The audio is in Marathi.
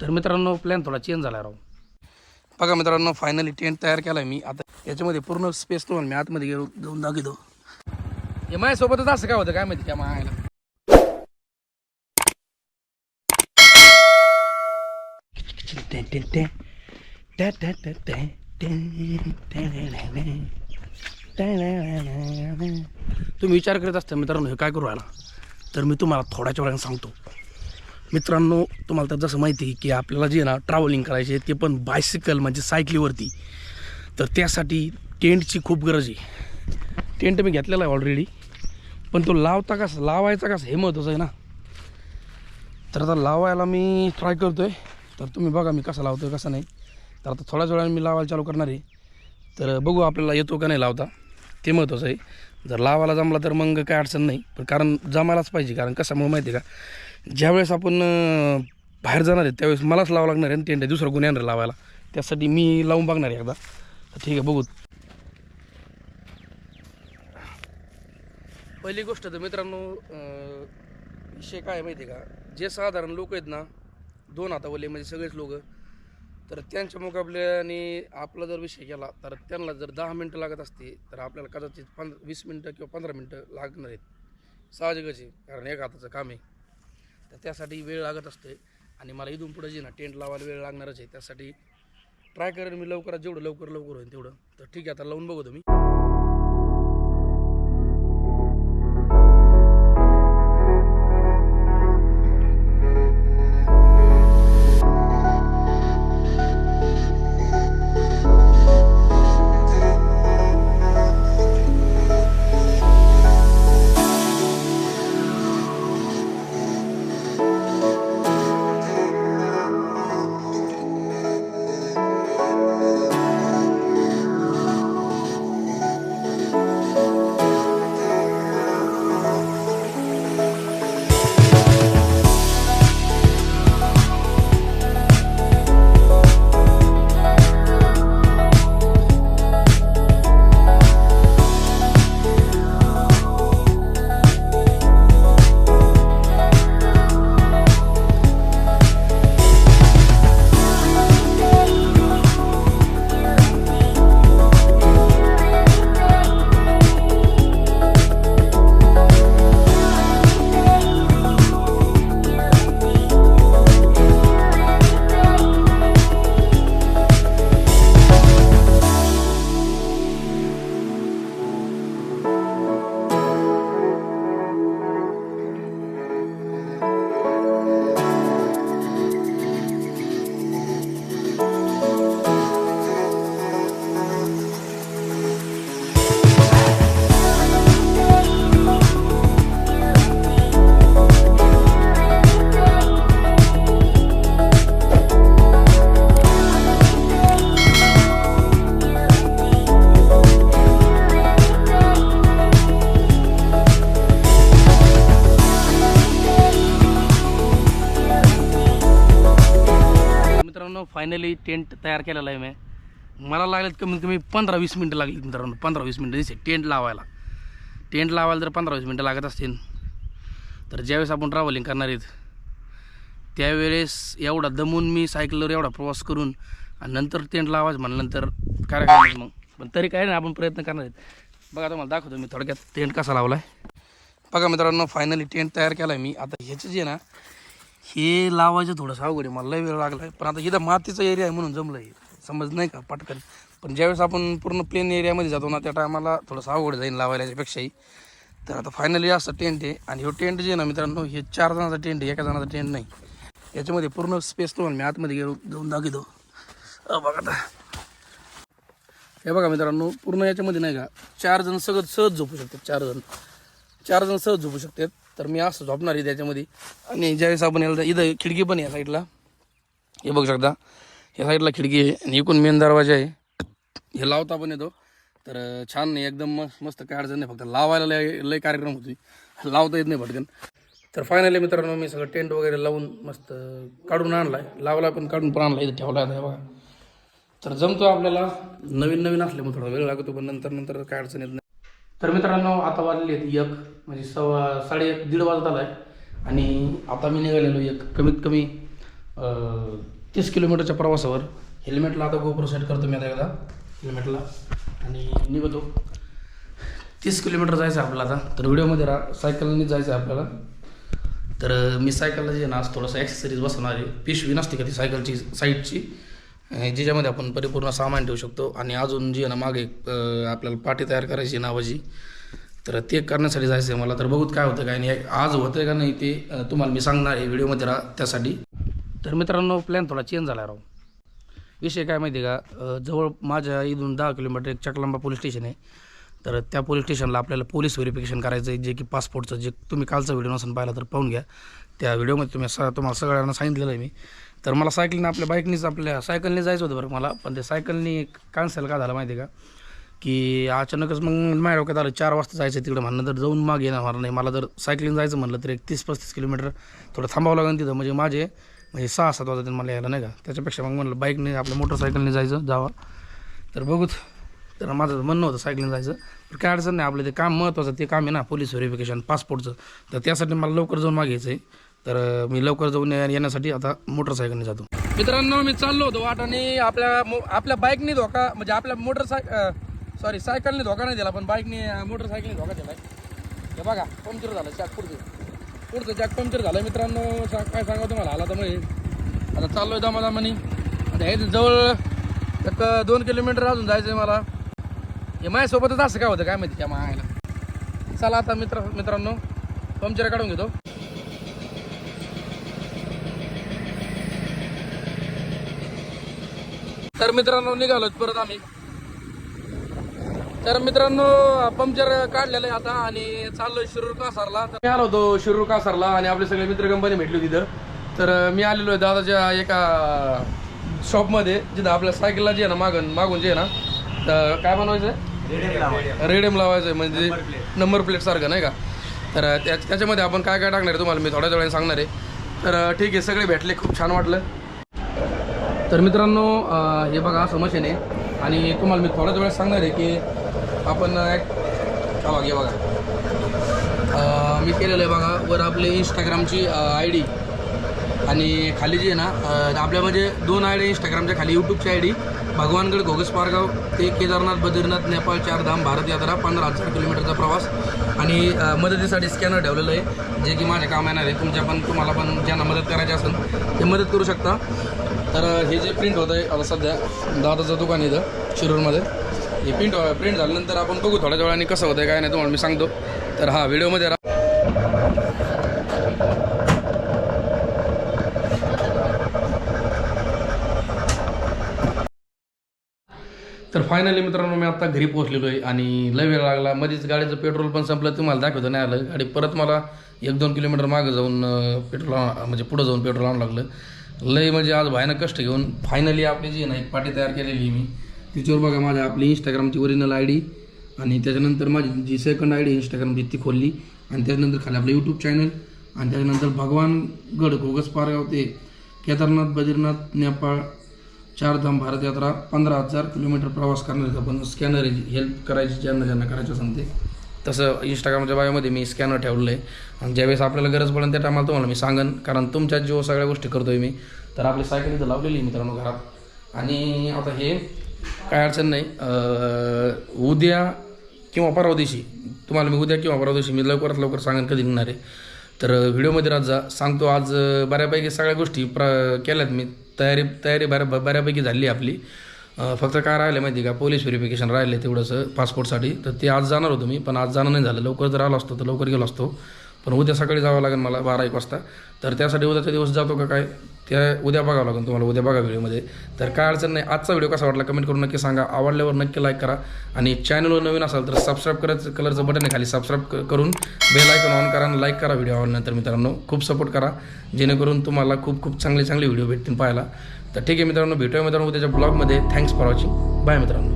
तर मित्रांनो प्लॅन थोडा चेंज झाला राव. बघा मित्रांनो फायनली टेंट तयार केला मी. आता याच्यामध्ये पूर्ण स्पेस तुम्हाला मी आतमध्ये घेऊन घेऊन दाखवतो. हे माझ्यासोबतच असं काय होतं काय माहिती? त्या मागायला तुम्ही विचार करत असता मित्रांनो हे काय करू राहिला? तर मी तुम्हाला थोड्याच्या वेळाने सांगतो. मित्रांनो तुम्हाला तर जसं माहिती आहे की आपल्याला जे ना ट्रॅव्हलिंग करायचे आहे ते पण बायसिकल म्हणजे सायकलीवरती तर त्यासाठी टेंटची खूप गरज आहे. टेंट मी घेतलेला आहे ऑलरेडी पण तो लावता कसा लावायचा कसा हे महत्त्वाचं आहे ना. तर आता लावायला मी ट्राय करतो आहे तर तुम्ही बघा मी कसा लावतो आहे कसा नाही. तर आता थोड्याच वेळाने मी लावायला चालू करणार आहे. तर बघू आपल्याला येतो का नाही लावता. ते महत्त्वाचं आहे. जर लावायला जमला तर मग काय अडचण नाही. पण कारण जमायलाच पाहिजे. कारण कशामुळे माहिती आहे का? ज्यावेळेस आपण बाहेर जाणार आहे त्यावेळेस मलाच लावावं लागणार आहे टेंट दुसरं गुन्हे येणार लावायला. त्यासाठी मी लावून बघणार आहे एकदा. ठीक आहे बघू. पहिली गोष्ट तर मित्रांनो विषय काय माहिती आहे का? जे साधारण लोक आहेत ना दोन हातावले म्हणजे सगळेच लोक तर त्यांच्या मुकाबल्याने आपला जर विषय केला तर त्यांना जर दहा मिनटं लागत असते तर आपल्याला कदाचित पंध वीस मिनटं किंवा पंधरा मिनटं लागणार आहेत. साहजिकच आहे कारण एक हाताचं काम आहे. तर त्यासाठी वेळ लागत असते आणि मला इथून पुढे जे ना टेंट लावायला वेळ लागणारच आहे. त्यासाठी ट्राय करेन मी लवकरात जेवढं लवकर लवकर होईल तेवढं. तर ठीक आहे आता लावून बघू तुम्ही. फायनली टेंट तयार केलेला आहे मी. मला लागलेत कमीत कमी पंधरा वीस मिनटं लागली मित्रांनो पंधरा वीस मिनटं. टेंट लावायला. टेंट लावायला जर पंधरा वीस मिनटं लागत असतील. तर ज्यावेळेस आपण ट्रॅव्हलिंग करणार आहेत त्यावेळेस एवढा दमून मी सायकलवर एवढा प्रवास करून आणि नंतर टेंट लावायचं म्हणल्यानंतर काय काय मग. पण तरी काय नाही आपण प्रयत्न करणार आहेत. बघा तुम्हाला दाखवतो मी थोडक्यात टेंट कसा लावला आहे बघा मित्रांनो फायनली टेंट तयार केला आहे मी. आता ह्याचं जे ना हे लावायचं थोडंसं अवघड आहे. मला लय वेळ लागला आहे पण आता इथं मातीचा एरिया आहे म्हणून जमलं आहे समज नाही का पटकन. पण ज्यावेळेस आपण पूर्ण प्लेन एरियामध्ये जातो ना त्या टायमाला थोडंसं अवघड जाईल लावायला याच्यापेक्षाही तर आता फायनली असं टेंट आहे. आणि हे टेंट जे आहे ना मित्रांनो हे चार जणांचा टेंट आहे. एका जणाचा टेंट नाही. याच्यामध्ये पूर्ण स्पेस तुम्हाला मी आतमध्ये गेलो घेऊन दाखवतो. अ, बघा आता. हे बघा मित्रांनो पूर्ण याच्यामध्ये नाही का चार जण सगळं सहज झोपू शकतात चार जण. चार जण सहज झोपू शकतात. तर मी असं झोपणार आहे त्याच्यामध्ये. आणि ज्यावेळेस आपण याला इथं खिडकी पण या साईडला हे बघू शकता. या साईडला खिडकी आहे. आणि एकूण मेन दरवाजा आहे. हे लावता पण येतो. तर छान नाही एकदम मस्त मस्त काय अडचण नाही. फक्त लावायला लय लय कार्यक्रम होती लावता येत नाही भटकन तर फायनली मित्रांनो मी सगळं टेंट वगैरे लावून मस्त काढून आणलाय. लावला पण काढून पण आणला. इथं ठेवला आहे बघा. तर जमतो आपल्याला. नवीन नवीन असल्यामुळे थोडा वेळ लागतो पण नंतर नंतर काय अडचण येत नाही. तर मित्रांनो आता वाजले आहेत एक म्हणजे सव्वा साडे एक दीड वाजत आला आहे आणि आता मी निघालेलो एक कमीत कमी तीस किलोमीटरच्या प्रवासावर. हेल्मेटला आता गोप्रो सेट करतो मी आता एकदा. हेल्मेटला आणि निघतो. तीस किलोमीटर जायचं आहे आपल्याला आता. तर व्हिडिओमध्ये राहा सायकलने जायचं आहे आपल्याला. तर मी सायकलला जे ना आज थोडंसं ॲक्सेसरीज बसवणार आहे. पिशवी नसते का ती सायकलची साईडची ज्याच्यामध्ये आपण परिपूर्ण सामान ठेवू शकतो. आणि अजून जी आहे ना मागे आपल्याला पाठी तयार करायची आहे नावाची तर ते करण्यासाठी जायचं आहे मला. तर बघूत काय होतं काय नाही. आज होतं का नाही ते तुम्हाला मी सांगणार आहे व्हिडिओमध्ये राहा त्यासाठी. तर मित्रांनो प्लॅन थोडा चेंज झाला राव. विषय काय माहिती आहे का जवळ माझ्या इथून दहा किलोमीटर एक चकलांबा पोलीस स्टेशन आहे. तर त्या पोलीस स्टेशनला आपल्याला पोलीस व्हेरिफिकेशन करायचं आहे जे की पासपोर्टचं जे तुम्ही कालचा व्हिडिओ नसून पाहिला तर पाहून घ्या. त्या व्हिडिओमध्ये तुम्ही स तुम्हाला सगळ्यांना सांगितलेलं आहे मी. तर मला सायकलीनं आपल्या बाईकनीच आपल्या सायकलने जायचं होतं बरं मला. पण ते सायकलनी कॅन्सल का झालं माहिती आहे का? की अचानकच मग माझ्या डोक्यात आलं चार वाजता जायचं तिकडं म्हणणं तर जाऊन मागे येणार नाही. मला जर सायकलिंग जायचं म्हणलं तर एक तीस पस्तीस किलोमीटर थोडं थांबावं लागेल तिथं. म्हणजे माझे म्हणजे सहा सात वाजता मला यायला नाही का? त्याच्यापेक्षा मग म्हणलं बाईकने आपल्या मोटरसायकलने जायचं जावा. तर बघूच तर माझं म्हणणं होतं सायकलिंग जायचं. पण काय अडचण नाही आपलं ते काम महत्त्वाचं ते काम आहे ना पोलीस व्हेरिफिकेशन पासपोर्टचं तर त्यासाठी मला लवकर जाऊन मागायचं आहे तर मी लवकर जाऊन ये- येण्यासाठी आता मोटरसायकलने जातो. मित्रांनो मी चाललो होतो वाटाने आपल्या मो आपल्या बाईकने धोका म्हणजे आपल्या मोटरसायकल सॉरी सायकलने धोका नाही दिला पण बाईकने मोटरसायकलने धोका दिला हे बघा पंक्चर झालं जॅक पुढचं. पुढचं जॅक पंक्चर झालं. मित्रांनो काय सांगा तुम्हाला? आला तर मग आता चाललोय म्हणे आता हे जवळ एक दोन किलोमीटर अजून जायचं आहे मला. हे माझ्यासोबतच असं काय होतं काय माहिती त्या मायला. चला आता मित्र मित्रांनो पंक्चर काढून घेतो. तर मित्रांनो निघालो परत आम्ही. तर मित्रांनो पंक्चर काढलेलं आहे आता आणि चाललोय शिरूर कासारला तर मी आलो होतो शिरूर कासारला आणि आपले सगळे मित्र कंपनी भेटली होती तिथं. तर मी आलेलो आहे दादाच्या एका शॉपमध्ये जिथं आपल्या सायकलला जे आहे ना मागून मागून जे आहे ना तर काय बनवायचं रेडियम लावायचं. आहे म्हणजे नंबर प्लेट सारखं नाही का? तर त्या त्याच्यामध्ये आपण काय काय टाकणार आहे तुम्हाला? मी थोड्या वेळाने सांगणार आहे. तर ठीक आहे सगळे भेटले खूप छान वाटलं. तर मित्रांनो हे बघा समस्या आहे आणि तुम्हाला मी थोड्याच वेळात सांगणार आहे की आपण हा बघा हे बघा. मी केलेलं आहे बघा वर आपली इंस्टाग्रामची आय डी आणि खाली जी आहे ना आपल्या म्हणजे दोन आय डी इंस्टाग्रामच्या खाली यूट्यूबची आय डी भगवानगड घोगस पारगाव ते केदारनाथ बद्रीनाथ नेपाळ चारधाम भारत यात्रा पंधरा हजार किलोमीटरचा प्रवास. आणि मदतीसाठी स्कॅनर ठेवलेलं आहे जे की माझ्या काम येणार आहे तुमच्या पण तुम्हाला पण ज्यांना मदत करायची असेल ते मदत करू शकता. तर हे जे प्रिंट होतं आहे आता सध्या दादाचं दुकान इथं शिरूरमध्ये. हे प्रिंट प्रिंट झाल्यानंतर आपण बघू थोड्या वेळाने कसं होतं काय नाही तुम्हाला मी सांगतो. तर हा व्हिडिओमध्ये राहा तर फायनली मित्रांनो मी आता घरी पोहोचलेलो आहे आणि लय वेळ लागला. मध्येच गाडीचं पेट्रोल पण संपलं तुम्हाला दाखवतं नाही आलं. गाडी परत मला एक दोन किलोमीटर मागं जाऊन पेट्रोल आण- म्हणजे पुढं जाऊन पेट्रोल आणावं लागलं. लय म्हणजे आज भयानक कष्ट घेऊन फायनली आपली जी आहे ना एक पाटी तयार केलेली आहे मी. तिच्यावर बघा माझ्या आपली इंस्टाग्रामची ओरिजिनल आय डी आणि त्याच्यानंतर माझी जी सेकंड आय डी इंस्टाग्रामची ती खोलली. आणि त्याच्यानंतर खाली आपलं यूट्यूब चॅनल आणि त्याच्यानंतर भगवानगड घोगस पारगाव ते केदारनाथ बद्रीनाथ नेपाळ चारधाम भारत यात्रा पंधरा हजार किलोमीटर प्रवास करणार आहेत आपण स्कॅनर हेल्प करायची ज्यांना ज्यांना करायचं असेल ते. तसं इंस्टाग्रामच्या बायोमध्ये मी स्कॅनर ठेवलं आहे. आणि ज्यावेळेस आपल्याला गरज पडेल त्या टायमाला तुम्हाला मी सांगन. कारण तुमच्या जो सगळ्या गोष्टी करतो आहे मी तर आपली सायकल इथं लावलेली मित्रांनो घरात. आणि आता हे काय अडचण नाही. उद्या किंवा परवा दिवशी तुम्हाला मी उद्या किंवा परवा दिवशी मी लवकरात लवकर सांगेन कधी निघणार आहे. तर व्हिडिओमध्ये राज जा. सांगतो आज बऱ्यापैकी सगळ्या गोष्टी प्र केल्यात मी. तयारी तयारी बऱ्या बऱ्यापैकी झाली आहे आपली. फक्त काय राहिलं माहिती आहे का? पोलीस व्हेरिफिकेशन राहिले तेवढंसं पासपोर्टसाठी तर ते आज जाणार होतो मी पण आज जाणं नाही झालं. लवकर जर आलो असतो तर लवकर गेलो असतो. पण उद्या सकाळी जावं लागेल मला बारा एक वाजता. तर त्यासाठी उद्याचा दिवस जातो का काय? त्या उद्या बघावं लागेल तुम्हाला उद्या बघा व्हिडिओमध्ये. तर काय अडचण नाही आजचा व्हिडिओ कसा वाटला कमेंट करून नक्की सांगा. आवडल्यावर नक्की लाईक करा. आणि चॅनलवर नवीन असाल तर सबस्क्राईब करायचं कलरचं बटन आहे खाली सबस्क्राईब करून बेल आयकॉन ऑन करा आणि लाईक करा व्हिडिओ आवडल्यानंतर मित्रांनो. खूप सपोर्ट करा. जेणेकरून तुम्हाला खूप खूप चांगले चांगले व्हिडिओ भेटतील पाहायला. तर ठीक आहे मित्रांनो भेटूया मित्रांनो त्याच्या ब्लॉगमध्ये. थँक्स फॉर वॉचिंग बाय मित्रांनो.